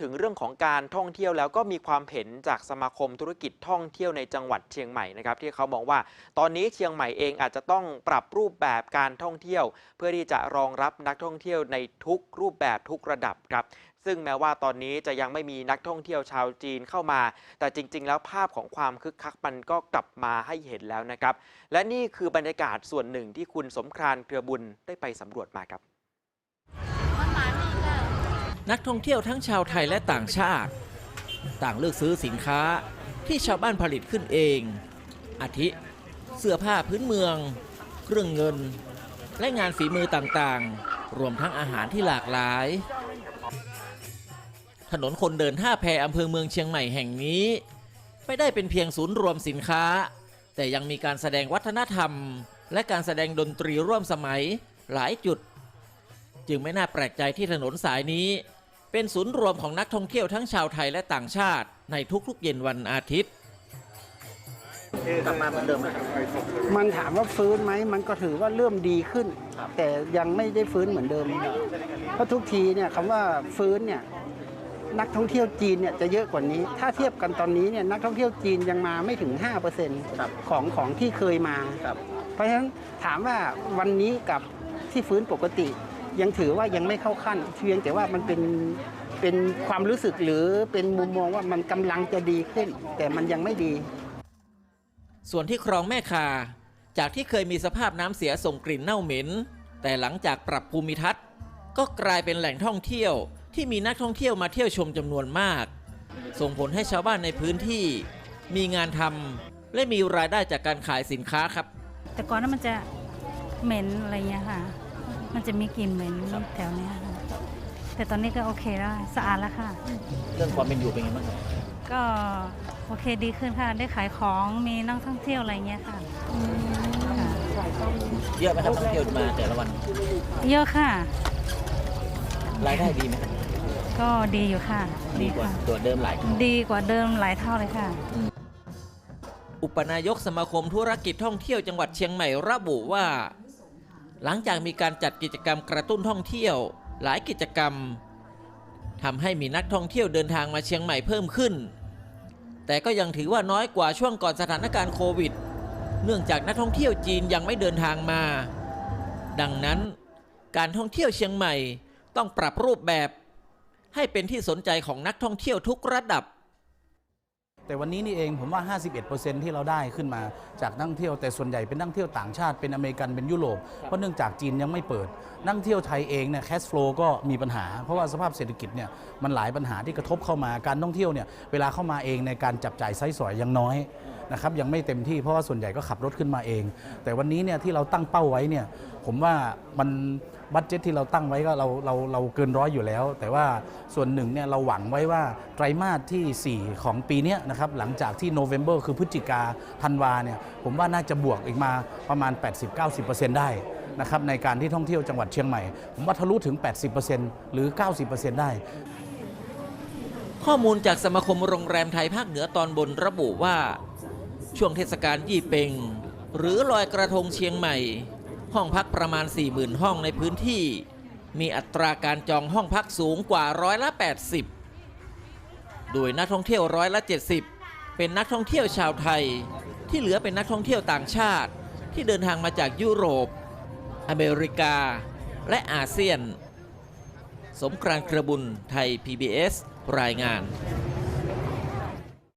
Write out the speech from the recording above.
ถึงเรื่องของการท่องเที่ยวแล้วก็มีความเห็นจากสมาคมธุรกิจท่องเที่ยวในจังหวัดเชียงใหม่นะครับที่เขามองว่า ตอนนี้เชียงใหม่เองอาจจะต้องปรับรูปแบบการท่องเที่ยว เพื่อที่จะรองรับนักท่องเที่ยวในทุกรูปแบบทุกระดับครับซึ่งแม้ว่าตอนนี้จะยังไม่มีนักท่องเที่ยวชาวจีนเข้ามา แต่จริง ๆ แล้วภาพของความคึกคักมันก็กลับมาให้เห็นแล้วนะครับ และนี่คือบรรยากาศส่วนหนึ่งที่คุณสมครานเครือบุญได้ไปสำรวจมาครับ นักท่องเที่ยวทั้งชาวไทยและต่างชาติ ต่างเลือกซื้อสินค้าที่ชาวบ้านผลิตขึ้นเอง อาทิ เสื้อผ้าพื้นเมือง เครื่องเงิน และงานฝีมือต่างๆ รวมทั้งอาหารที่หลากหลาย ถนนคนเดินท่าแพอำเภอเมืองเชียงใหม่แห่งนี้ ไม่ได้เป็นเพียงศูนย์รวมสินค้า แต่ยังมีการแสดงวัฒนธรรม และการแสดงดนตรีร่วมสมัยหลายจุด จึงไม่น่าแปลกใจที่ถนนสายนี้ เป็นศูนย์รวมของนักท่องเที่ยวทั้งชาวไทยและต่างชาติในทุกๆเย็นวันอาทิตย์ กลับมาเหมือนเดิมมันถามว่าฟื้นไหมมันก็ถือว่าเริ่มดีขึ้น แต่ยังไม่ได้ฟื้นเหมือนเดิม เพราะทุกทีเนี่ยคำว่าฟื้นเนี่ยนักท่องเที่ยวจีนเนี่ยจะเยอะกว่านี้ ถ้าเทียบกันตอนนี้เนี่ยนักท่องเที่ยวจีนยังมาไม่ถึง5%ของของที่เคยมาเพราะฉะนั้นถามว่าวันนี้กับที่ฟื้นปกติ ยังถือว่ายังไม่เข้าขั้นเพียงแต่ว่ามันเป็นเป็นความรู้สึกหรือเป็นมุมมองว่ามันกำลังจะดีขึ้น แต่มันยังไม่ดี ส่วนที่คลองแม่คา จากที่เคยมีสภาพน้ำเสียส่งกลิ่นเน่าเหม็น แต่หลังจากปรับภูมิทัศน์ ก็กลายเป็นแหล่งท่องเที่ยว ที่มีนักท่องเที่ยวมาเที่ยวชมจำนวนมาก ส่งผลให้ชาวบ้านในพื้นที่ มีงานทำและมีรายได้จากการขายสินค้าครับ แต่ก่อนนั้นมันจะเหม็นอะไรเงี้ยค่ะ มันจะมีกลิ่นเหม็นแถวเนี้ยค่ะแต่ตอนนี้ก็โอเคแล้วสะอาดแล้วค่ะ เรื่องความเป็นอยู่เป็นไงบ้างครับก็โอเคดีขึ้นค่ะ ได้ขายของมีนักท่องเที่ยวอะไรเงี้ยค่ะค่ะ เยอะไหมครับนักท่องเที่ยวมาแต่ละวันเยอะค่ะ รายได้ดีไหมครับก็ดีอยู่ค่ะดีกว่าค่ะตัวเดิมหลายเท่า ดีกว่าเดิมหลายเท่าเลยค่ะ อุปนายกสมาคมธุรกิจท่องเที่ยวจังหวัดเชียงใหม่ระบุว่า หลังจากมีการจัดกิจกรรมกระตุ้นท่องเที่ยวหลายกิจกรรมทำให้มีนักท่องเที่ยวเดินทางมาเชียงใหม่เพิ่มขึ้น แต่ก็ยังถือว่าน้อยกว่าช่วงก่อนสถานการณ์โควิด เนื่องจากนักท่องเที่ยวจีนยังไม่เดินทางมา ดังนั้น การท่องเที่ยวเชียงใหม่ต้องปรับรูปแบบ ให้เป็นที่สนใจของนักท่องเที่ยวทุกระดับ แต่วันนี้นี่เองผมว่า 51%ที่เราได้ขึ้นมาจากนักท่องเที่ยวแต่ส่วนใหญ่เป็นนักท่องเที่ยวต่างชาติเป็นอเมริกันเป็นยุโรปเพราะเนื่องจากจีนยังไม่เปิด นักท่องเที่ยวไทยเองเนี่ยแคสฟลูก็มีปัญหา เพราะว่าสภาพเศรษฐกิจเนี่ยมันหลายปัญหาที่กระทบเข้ามาการท่องเที่ยวเนี่ยเวลาเข้ามาเองในการจับจ่ายใช้สอยยังน้อย นะครับยังไม่เต็มที่เพราะว่าส่วนใหญ่ก็ขับรถขึ้นมาเอง แต่วันนี้เนี่ยที่เราตั้งเป้าไว้เนี่ยผมว่ามันบัตเจ็ตที่เราตั้งไว้ก็เราเราเราเกินร้อยอยู่แล้ว แต่ว่าส่วนหนึ่งเนี่ยเราหวังไว้ว่าไตรมาสที่ 4 ของปีนี้นะครับหลังจากที่โนเวม ber คือพฤศจิกาธันวาเนี่ยผมว่าน่าจะบวกอีกมาประมาณ 80-90%ได้นะครับในการที่ท่องเที่ยวจังหวัดเชียงใหม่ ผมว่าทะลุถึง 80%หรือ 90%ได้ข้อมูลจากสมาคมโรงแรมไทยภาคเหนือตอนบนระบุว่า ช่วงเทศกาลยี่เปงหรือลอยกระทงเชียงใหม่ ห้องพักประมาณ 40,000 ห้องในพื้นที่ มีอัตราการจองห้องพักสูงกว่าร้อยละ 80 โดยนักท่องเที่ยวร้อยละ 70 เป็นนักท่องเที่ยวชาวไทย ที่เหลือเป็นนักท่องเที่ยวต่างชาติ ที่เดินทางมาจากยุโรป อเมริกา และอาเซียน สมกรานต์กระบุญไทย PBS รายงาน